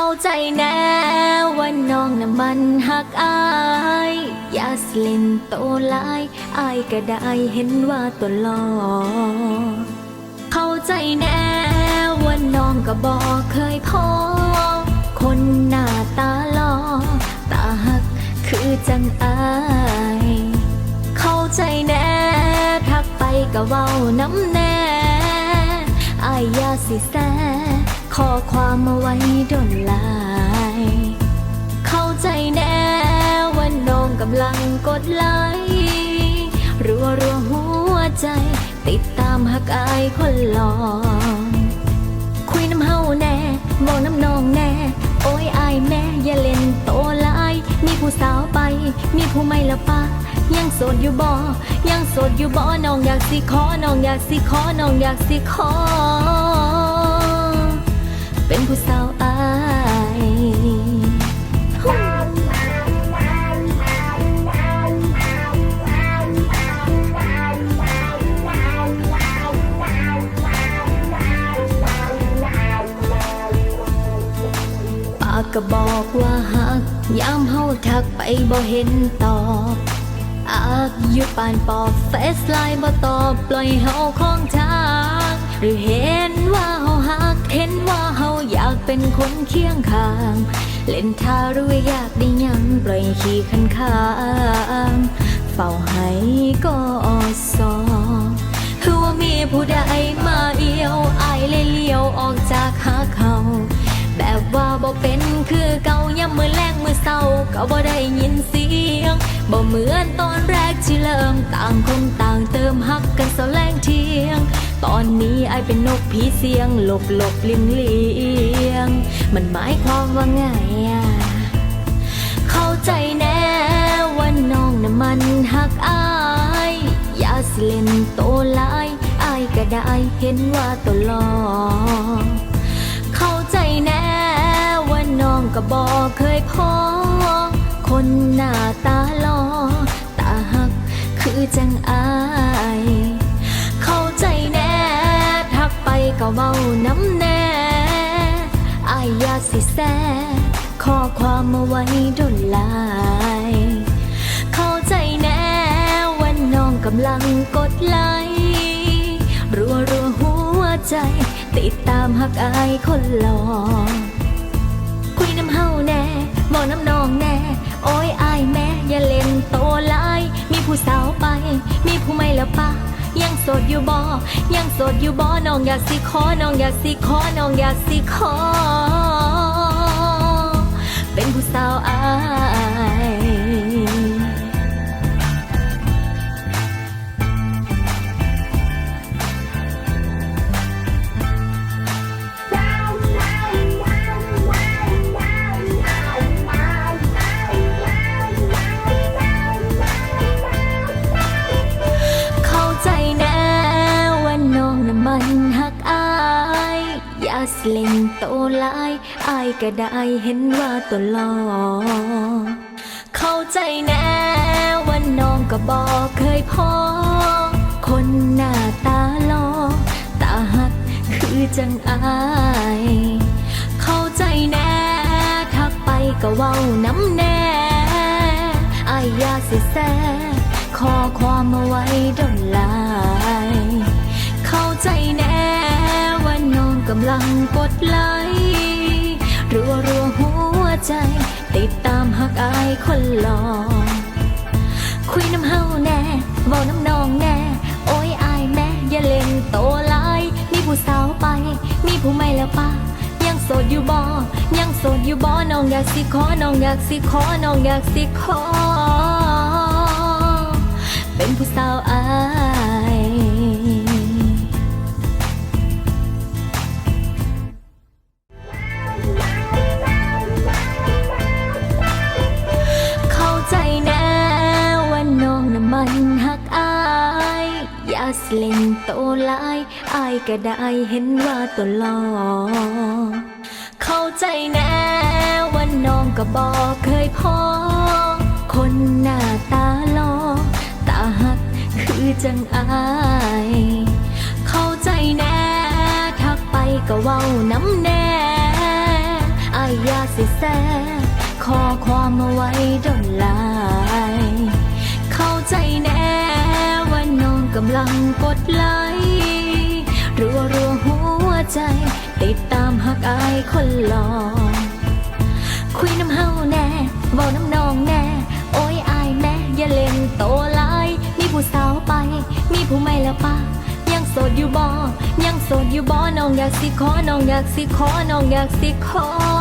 เข้าใจแน่ว่าน้องน่ะมันหักอายอย่าสลินโตลายอายก็ได้เห็นว่าตัวหลอเข้าใจแน่ว่าน้องก็บอกเคยพอ คนหน้าตาหลอตาหักคือจังอายเข้าใจแน่ทักไปก็เว้าน้ำแน่อายอยาสิแซ ข้อความมาไว้ดนลาย เข้าใจแน่ว่าน้องกำลังกดไลค์รัวรัวหัวใจ ติดตามหักอายคนหลองคุยน้ำเฮาแน่บอกน้ำนองแน่ โอ้ยอายแม่อย่าเล่นโตลาย มีผู้สาวไป มีผู้ไม่ละปะยังโสดอยู่บ่ยังโสดอยู่บ่น้องอยากสิขอน้องอยากสิขอน้องอยากสิขอ เป็นผู้สาวอายปากก็บอกว่าหักยามเฮาทักไปบ่เห็นตอบอากอยู่ปานปอบเฟซไลน์บ่ตอบปล่อยเฮาของทาง หรือเห็นว่าเฮาหักเห็นว่าเฮาอยากเป็นคนเคียงข้าง เล่นท่ารู้อยากได้ยังปล่อยขี้คันข้างเฝ้าให้ก็สอคือว่ามีผู้ใดมาเอียวอายเลยเลี้ยวออกจากหาเขาแบบว่าบ่เป็นคือเก่ายามมือแรงมือเศร้าก็บ่ได้ยินเสียงบ่เหมือนตอนแรกที่เริ่มต่างคนต่างเติมฮักกันสแลงเทียง อนนี้ไอเป็นนกผีเสียง หลบหลบเลียงเลียง มันหมายความว่าไงอะเข้าใจแน่ว่าน้องน่ะมันหักอายอย่าสิเล่นโตหลายอายก็ได้เห็นว่าตัวหลอเข้าใจแน่ว่าน้องก็บอกเคยพอ คนหน้าตาหลอตาหักคือจังอาย เมาน้ำแน่อายอยากสิแซข้อความมาไว้ดนลาย เข้าใจแน่ว่าน้องกำลังกดไลค์รัวรัวหัวใจ ติดตามหักอายคนหลอคุยน้ำเฮาแน่บอกน้ำนองแน่ ดอยู่บ่ยังโสดอยู่บ่น้องอยากสิขอน้องอยากสิขอน้องอยากสิขอ อย่าสลิงโตหลายอายก็ได้เห็นว่าตัวหลอเข้าใจแน่ว่าน้องก็บอกเคยพอ คนหน้าตาหลอตาหักคือจังอาย เข้าใจแน่ทักไปก็เว้าน้ำแน่อายอยากสิแซข้อความมาไว้ดน กดไลค์รัวรัวหัวใจ ติดตามหักอายคนหล่อคุยน้ำเฮาแน่เว้าน้ำนองแน่ โอ้ยอายแม่อย่าเล่นโตหลายมีผู้สาวไป มีผู้ไม่แล้วปะยังโสดอยู่บ่ยังโสดอยู่บ่น้องอยากสิขอน้องอยากสิขอน้องอยากสิขอ เป็นผู้สาวอาย สเล่นโตหลายอายก็ได้เห็นว่าตัวหลอเข้าใจแน่ว่าน้องก็บอกเคยพอ คนหน้าตาหลอตาหักคือจังอายเข้าใจแน่ทักไปก็เว้าน้ำแน่อายายอยาสิแซขอความมาไว้ดนลาย เข้าใจแน่ น้องกำลังกดไลค์รัวรัวหัวใจ ติดตามหักอายคนหลอคุยน้ำเฮาแน่บอกน้ำนองแน่ โอ้ยอายแม่อย่าเล่นโตลายมีผู้สาวไป มีผู้ไม่แล้วปะยังโสดอยู่บ่ยังโสดอยู่บ่น้องอยากสิขอน้องอยากสิขอน้องอยากสิขอ